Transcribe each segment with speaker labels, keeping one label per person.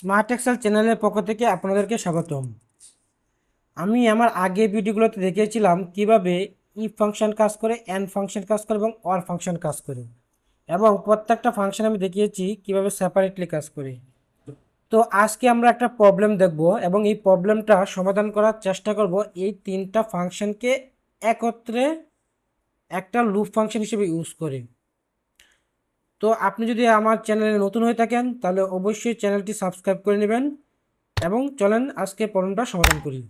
Speaker 1: Smart Excel চ্যানেলের পক্ষ থেকে আপনাদেরকে স্বাগতম। আমি আমার আগে ভিডিওগুলোতে দেখিয়েছিলাম কীভাবে ই ফাংশন কাজ করে অ্যান ফাংশন কাজ করে, এবং অর ফাংশন কাজ করে। এবং প্রত্যেকটা ফাংশন আমি দেখিয়েছি কীভাবে সেপারেটলি কাজ করে। তো আজকে আমরা একটা প্রবলেম দেখব, এবং এই প্রবলেমটা সমাধান করার চেষ্টা করব এই তিনটা ফাংশনকে একত্রে একটা লুপ ফাংশন হিসেবে ইউজ করে। তো আপনি যদি আমার চ্যানেলে নতুন হয়ে থাকেন, তাহলে অবশ্যই চ্যানেলটি সাবস্ক্রাইব করে নেবেন এবং চলেন আজকে প্রবলেমটা সমাধান করি।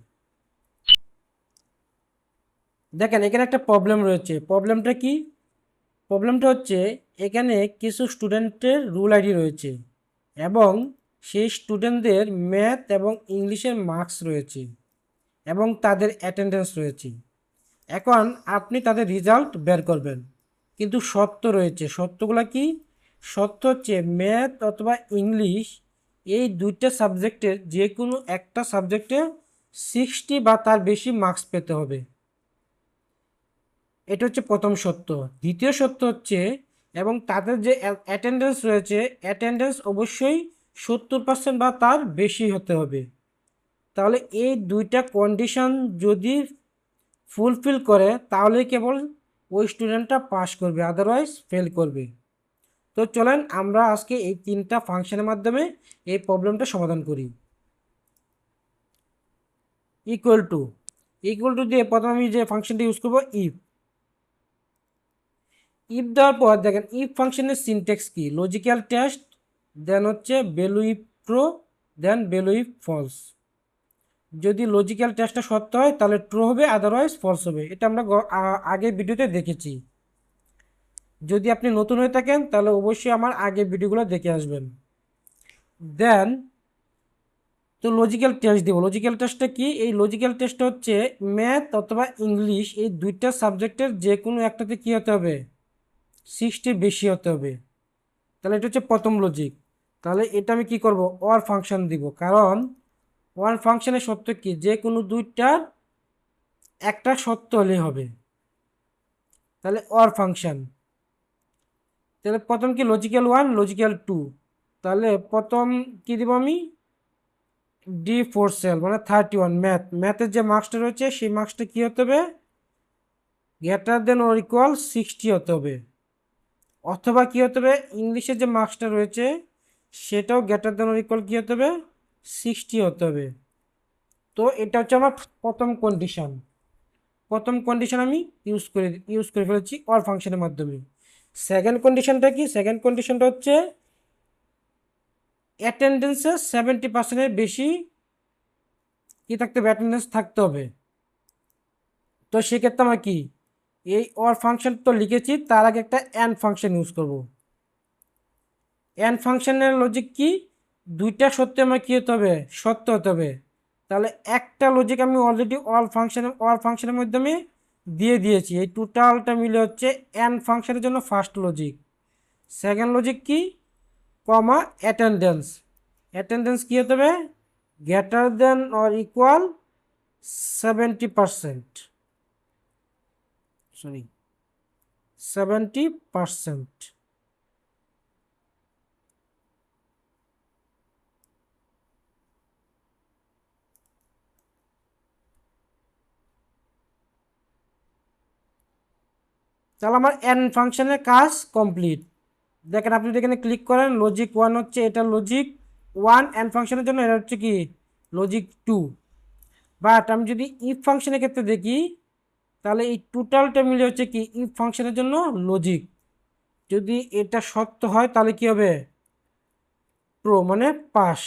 Speaker 1: দেখেন, এখানে একটা প্রবলেম রয়েছে। প্রবলেমটা কি? প্রবলেমটা হচ্ছে, এখানে কিছু স্টুডেন্টের রুল আইডি রয়েছে এবং সেই স্টুডেন্টদের ম্যাথ এবং ইংলিশের মার্কস রয়েছে এবং তাদের অ্যাটেন্ডেন্স রয়েছে। এখন আপনি তাদের রেজাল্ট বের করবেন। কিন্তু সত্য রয়েছে। সত্যগুলো কি? সত্য হচ্ছে ম্যাথ অথবা ইংলিশ এই দুইটা সাবজেক্টের যে কোনো একটা সাবজেক্টে সিক্সটি বা তার বেশি মার্কস পেতে হবে। এটা হচ্ছে প্রথম সত্য দ্বিতীয় সত্য হচ্ছে এবং তাদের যে অ্যাটেন্ডেন্স রয়েছে, অ্যাটেন্ডেন্স অবশ্যই সত্তর পার্সেন্ট বা তার বেশি হতে হবে। তাহলে এই দুইটা কন্ডিশন যদি ফুলফিল করে, তাহলে কেবল ওই স্টুডেন্টটা পাস করবে আদারওয়াইজ ফেল করবে। তো চলেন আমরা আজকে এই তিনটা ফাংশনের মাধ্যমে এই প্রবলেমটা সমাধান করি। ইকুয়াল টু ইকুয়াল টু দিয়ে প্রথমে আমি যে ফাংশনটা ইউজ করব ইফ ইফ দেওয়ার পর দেখেন ইফ ফাংশনের সিনটেক্স কি? লজিক্যাল টেস্ট দেন হচ্ছে value if true then value if false যদি লজিক্যাল টেস্টটা সত্য হয়, তাহলে ট্রু হবে আদারওয়াইজ ফলস হবে। এটা আমরা আগের ভিডিওতে দেখেছি। যদি আপনি নতুন হয়ে থাকেন, তাহলে অবশ্যই আমার আগের ভিডিওগুলো দেখে আসবেন। দেন তো লজিক্যাল টেস্ট দেবো। লজিক্যাল টেস্টটা কি? এই লজিক্যাল টেস্টটা হচ্ছে ম্যাথ অথবা ইংলিশ এই দুইটা সাবজেক্টের যে কোনো একটাতে কী হতে হবে? সিক্সটি বেশি হতে হবে। তাহলে এটা হচ্ছে প্রথম লজিক তাহলে এটা আমি কি করব? ওয়ার ফাংশন দিব। কারণ ওয়ান ফাংশনের সত্য কি? যে কোনো দুইটার একটা সত্য হলে হবে। তাহলে ওয়ার ফাংশন তাহলে প্রথম কি? লজিক্যাল ওয়ান লজিক্যাল টু তাহলে প্রথম কি দিব আমি? ডি ফোর সেল মানে থার্টি ওয়ান ম্যাথ ম্যাথের যে মার্কসটা রয়েছে, সেই মার্কসটা কী হতে হবে? Greater than or equal sixty হতে হবে। অথবা কী হতে হবে? ইংলিশের যে মার্কসটা রয়েছে, সেটাও গ্রেটার দেন ওর ইকুয়াল কী হতে হবে? সিক্সটি হতে হবে। তো এটা হচ্ছে আমার প্রথম কন্ডিশন প্রথম কন্ডিশন আমি ইউজ করে ইউজ করে ফেলেছি অল ফাংশনের মাধ্যমে। সেকেন্ড কন্ডিশনটা কি? সেকেন্ড কন্ডিশনটা হচ্ছে অ্যাটেন্ডেন্সে সেভেন্টি পার্সেন্টের বেশি কী থাকতে হবে? অ্যাটেন্ডেন্স থাকতে হবে। তো সেক্ষেত্রে আমার কি? এই অর ফাংশন তো লিখেছি, তার আগে একটা অ্যান ফাংশন ইউজ করব। অ্যান ফাংশনের লজিক কি? দুইটা সত্য আমার কী হতে হবে? সত্য হতে হবে। তাহলে একটা লজিক আমি অলরেডি অল ফাংশনের অল ফাংশনের মাধ্যমে দিয়ে দিয়েছি। এই টোটালটা মিলে হচ্ছে অ্যান ফাংশনের জন্য ফার্স্ট লজিক সেকেন্ড লজিক কি? কমা অ্যাটেন্ডেন্স অ্যাটেন্ডেন্স কী হতে হবে? Greater than or equal seventy percent sorry seventy percent তাহলে আমার এন ফাংশনের কাজ কমপ্লিট দেখেন আপনি এখানে ক্লিক করেন লজিক ওয়ান হচ্ছে এটা লজিক ওয়ান এন ফাংশনের জন্য এটা হচ্ছে কি? লজিক টু বাট আমি যদি ইফ ফাংশনের ক্ষেত্রে দেখি, তাহলে এই টোটালটা মিলে হচ্ছে কি? ইফ ফাংশনের জন্য লজিক যদি এটা সত্য হয়, তাহলে কি হবে? প্রো মানে পাস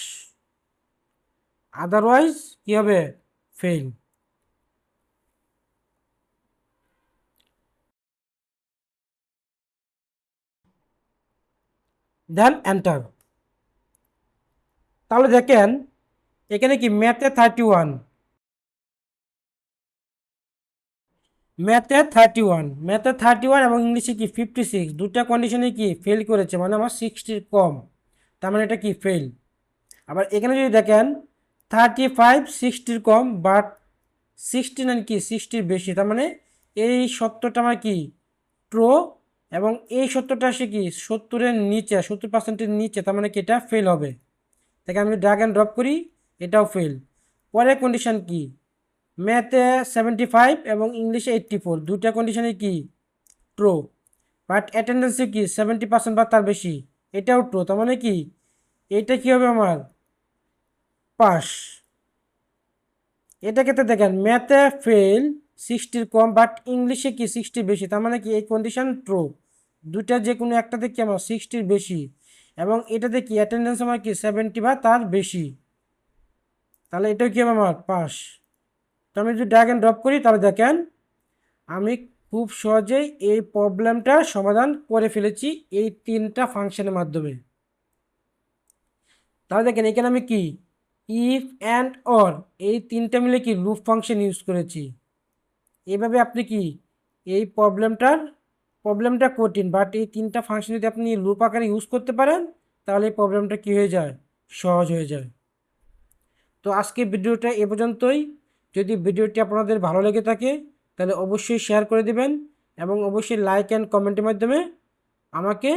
Speaker 1: আদারওয়াইজ কি হবে? ফেল দেন এন্টার তাহলে দেখেন, এখানে কি ম্যাথে থার্টি ওয়ান ম্যাথে থার্টি ওয়ান ম্যাথে থার্টি ওয়ান এবং ইংলিশে কি ফিফটি সিক্স দুটা কন্ডিশনে কি ফেল করেছে মানে আমার সিক্সটির কম। তার মানে এটা কি ফেল আবার এখানে যদি দেখেন থার্টি ফাইভ সিক্সটির কম বাট সিক্সটি নাইন কি সিক্সটির বেশি। তার মানে এই সত্যটা আমার কি ট্রো এবং এই সত্তরটা আসে কি? সত্তরের নিচে, সত্তর পার্সেন্টের নিচে, তার মানে কি এটা ফেল হবে। তাকে আমি ড্রাগ অ্যান্ড ড্রপ করি, এটাও ফেল পরের কন্ডিশন কি? ম্যাথে সেভেন্টি ফাইভ এবং ইংলিশে এইট্টি ফোর দুইটা কন্ডিশনে কি? ট্রো বাট অ্যাটেন্ডেন্সে কি? সেভেন্টি পার্সেন্ট বা তার বেশি। এটাও ট্রো তার মানে কি? এটা কি হবে আমার? পাস এটা ক্ষেত্রে দেখেন ম্যাথে ফেল সিক্সটির কম বাট ইংলিশে কি? সিক্সটি বেশি। তার মানে কি এই কন্ডিশন ট্রো দুইটা যে কোনো একটাতে কি আমার সিক্সটির বেশি। এবং এটাতে কি অ্যাটেন্ডেন্স আমার কি সেভেন্টি বা তার বেশি। তাহলে এটাও কি আমার? পাস তো আমি যদি অ্যান্ড ড্রপ করি, তাহলে দেখেন আমি খুব সহজেই এই প্রবলেমটা সমাধান করে ফেলেছি এই তিনটা ফাংশনের মাধ্যমে। তাহলে দেখেন এখানে আমি কি? ইফ অ্যান্ড অর এই তিনটা মিলে কি লুপ ফাংশন ইউজ করেছি। এভাবে আপনি কি এই প্রবলেমটার প্রবলেমটা কঠিন বাট এই তিনটা ফাংশন যদি আপনি লুপ আকারে ইউজ করতে পারেন, তাহলে এই প্রবলেমটা কী হয়ে যায়? সহজ হয়ে যায়। তো আজকে ভিডিওটা এ পর্যন্তই। যদি ভিডিওটি আপনাদের ভালো লেগে থাকে, তাহলে অবশ্যই শেয়ার করে দিবেন এবং অবশ্যই লাইক অ্যান্ড কমেন্টের মাধ্যমে আমাকে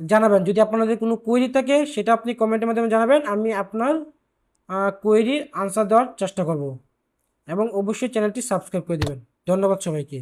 Speaker 1: জানাবেন। যদি আপনাদের কোনো কোয়েরি থাকে, সেটা আপনি কমেন্টের মাধ্যমে জানাবেন। আমি আপনার কোয়েরির আনসার দেওয়ার চেষ্টা করব এবং অবশ্যই চ্যানেলটি সাবস্ক্রাইব করে দেবেন। ধন্যবাদ সবাইকে।